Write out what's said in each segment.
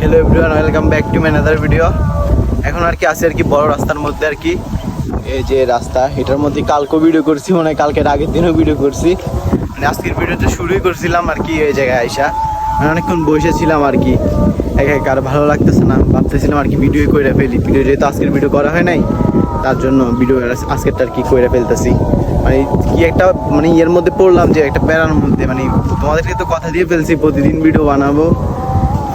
Hello everyone welcome back to another video এখন আর কি আছে আর কি, বড় রাস্তার মধ্যে আর কি। এই যে রাস্তা, এটার মধ্যে কালকে ভিডিও করছি, মনে কালকের আগের দিনও ভিডিও করছি। মানে আজকের ভিডিওটা শুরুই করছিলাম আর কি এই জায়গায় আইসা। মানে অনেকক্ষণ বসেছিলাম আর কি। এক একা আর ভালো লাগতেছে না, ভাবতেছিলাম আর কি ভিডিও করে ফেলি। ভিডিও যেহেতু আজকের ভিডিও করা হয় নাই, তার জন্য ভিডিও আজকেরটা আর কি করে ফেলতেছি। মানে কি একটা মানে ইয়ের মধ্যে পড়লাম যে একটা প্যারার মধ্যে মানে তোমাদেরকে তো কথা দিয়ে ফেলছি, প্রতিদিন ভিডিও বানাবো।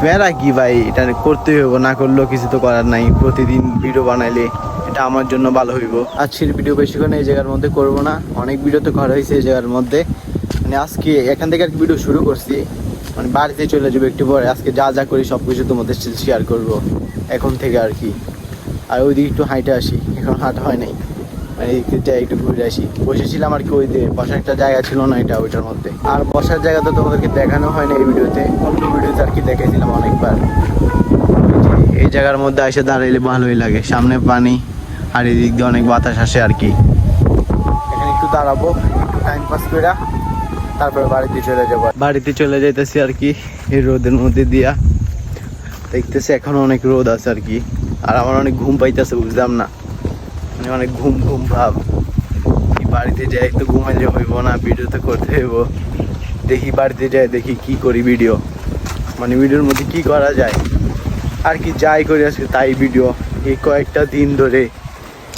প্যারা কি ভাই? এটা করতে হইব, না করলেও কিছু তো করার নাই। প্রতিদিন ভিডিও বানাইলে এটা আমার জন্য ভালো হইব। আজকের ভিডিও বেশিক্ষণ এই জায়গার মধ্যে করব না। অনেক ভিডিও তো করা হয়েছে এই জায়গার মধ্যে। মানে আজকে এখান থেকে আর ভিডিও শুরু করছি। মানে বাড়িতে চলে যাব একটু পরে। আজকে যা যা করি সব কিছু তোমাদের শেয়ার করব। এখন থেকে আর কি। আর ওইদিকে একটু হাইটে আসি। এখন হাঁটা হয় নাই। মানে যাই একটু ঘুরে আসি। বসেছিলাম আর কি ওই দিয়ে বসার একটা জায়গা ছিল না এটা, ওইটার মধ্যে। আর বসার জায়গা তো তোমাদেরকে দেখানো হয় না এই ভিডিওতে। অন্য ভিডিওতে আর কি দেখেছিলাম অনেকবার। এই জায়গার মধ্যে এসে দাঁড়াইলে ভালোই লাগে। সামনে পানি আর এদিক দিয়ে অনেক বাতাস আসে আর কি। এখানে একটু দাঁড়াবো, একটু টাইম পাস করে তারপরে বাড়িতে চলে যাব। বাড়িতে চলে যাইতেছি আর কি, এই রোদের মধ্যে দিয়া। দেখতেছি এখন অনেক রোদ আছে আর কি। আর আমার অনেক ঘুম পাইতেছে, বুঝলাম না। মানে অনেক ঘুম ঘুম ভাব। বাড়িতে যাই তো ঘুমাইলে হইব না ভিডিও তো করতে হইব। দেখি বাড়িতে যাই, দেখি কি করি ভিডিও মানে ভিডিওর মধ্যে কি করা যায়? আর কি যাই করি আজকে তাই ভিডিও এই কয়েকটা দিন ধরে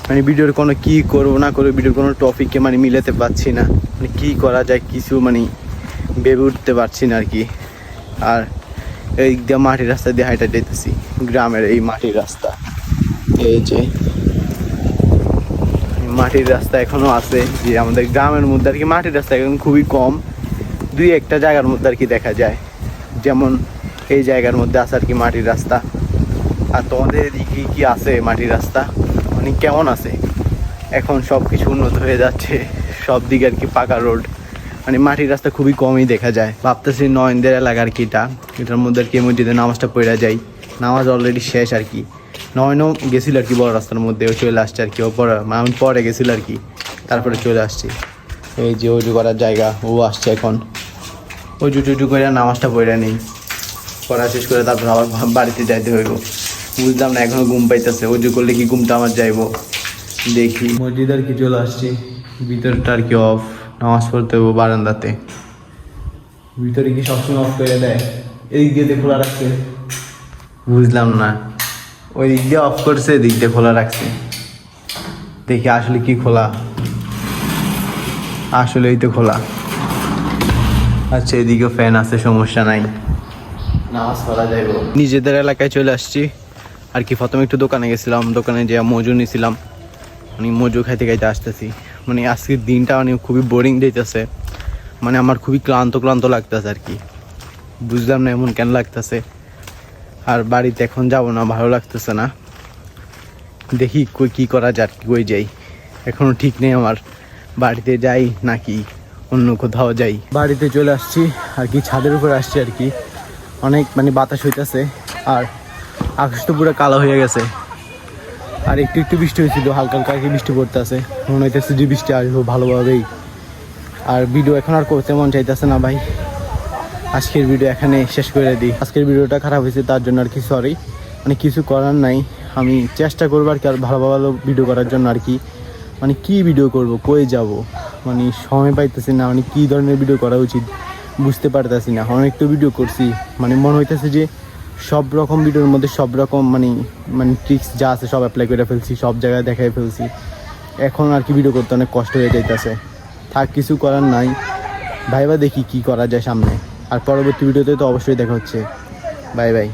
মানে ভিডিওর কোনো কি করব, না করব ভিডিওর কোনো টপিককে মানে মিলাতে পারছি না। মানে কি করা যায়, কিছু মানে ভেবে উঠতে পারছি না আর কি। আর এই দিয়ে মাটির রাস্তা দিয়ে হাইটা যেতেছি গ্রামের এই মাটির রাস্তা। এই যে মাটির রাস্তা এখনও আছে, যে আমাদের গ্রামের মধ্যে আর কি মাটির রাস্তা এখন খুবই কম। দুই একটা জায়গার মধ্যে আর কি দেখা যায়। যেমন এই জায়গার মধ্যে আছে আর কি মাটির রাস্তা। আর তোমাদের এদিকে কি আছে মাটির রাস্তা? মানে কেমন আছে? এখন সব কিছু উন্নত হয়ে যাচ্ছে, সব দিকে আর কি পাকা রোড। মানে মাটির রাস্তা খুবই কমই দেখা যায়। ভাবতেছি নয়নদের এলাকার কি এটা? এটার মধ্যে আর কি মসজিদে নামাজটা পড়ে যাই। নামাজ অলরেডি শেষ আর কি। নয়নও গেছিল আর কি বড় রাস্তার মধ্যে, ও চলে আসছে আর কি। ও পরে আমি পরে গেছিল আর কি। তারপরে চলে আসছি। এই যে উজু করার জায়গা, ও আসছে এখন। উজু টুজু করে নামাজটা পড়ে নেই। পড়া শেষ করে তারপর আবার বাড়িতে যাইতে হইব। বুঝলাম না, এখনও ঘুম পাইতেছে। উজু করলে কি ঘুমটা আমার যাইবো? দেখি। মসজিদ আর কি চলে আসছি। ভিতরটা আর কি অফ নামাজ পড়তে হব বারান্দাতে। ভিতরে কি সবসময় অফ করে দেয়? এই দিয়ে খোলা রাখছে। বুঝলাম না। ওই দিক দিয়ে অফ করছে এদিক দিয়ে খোলা রাখছে। দেখি আসলে কি খোলা। আসলেই তো খোলা। আচ্ছা এদিকে ফ্যান আছে সমস্যা নাই। নিজেদের এলাকায় চলে আসছি। আর কি প্রথমে একটু দোকানে গেছিলাম দোকানে যে মজু নিয়েছিলাম মানে মজু খাইতে খাইতে আসতেছি। মানে আজকের দিনটা মানে খুবই বোরিং দিতেছে। মানে আমার খুবই ক্লান্ত ক্লান্ত লাগতেছে আর কি। বুঝলাম না এমন কেন লাগতেছে। আর বাড়িতে এখন যাব না, ভালো লাগতেছে না। দেখি কই, কী করা যায় কই যাই। এখনও ঠিক নেই আমার, বাড়িতে যাই নাকি অন্য কোথাও যাই। বাড়িতে চলে আসছি, আর কি ছাদের উপরে আসছি আর কি। অনেক মানে বাতাস হইতেছে, আর আকাশ তো পুরো কালো হয়ে গেছে। আর একটু একটু বৃষ্টি হয়েছিল হালকা হালকা কি বৃষ্টি পড়তে আছে মনে হইতেছে যে বৃষ্টি আসব ভালোভাবেই। আর ভিডিও এখন আর করতে মন চাইতেছে না ভাই। আজকের ভিডিও এখানে শেষ করে দিই। আজকের ভিডিওটা খারাপ হয়েছে, তার জন্য আর কি সরি মানে কিছু করার নাই। আমি চেষ্টা করব আর কি আর ভালো ভালো ভিডিও করার জন্য আর কি। মানে কি ভিডিও করব, কই যাব? মানে সময় পাইতেছি না মানে কি ধরনের ভিডিও করা উচিত বুঝতে পারতেছি না। অনেক তো ভিডিও করছি। মানে মনে হইতেছে যে সব রকম ভিডিওর মধ্যে সব রকম মানে মানে ট্রিক্স যা আছে সব অ্যাপ্লাই করে ফেলছি, সব জায়গায় দেখাই ফেলছি। এখন আর কি ভিডিও করতে অনেক কষ্ট হয়ে যাইতেছে। থাক, কিছু করার নাই। ভাইবা দেখি কি করা যায় সামনে। আর পরবর্তী ভিডিওতে তো অবশ্যই দেখা হচ্ছে। Bye bye.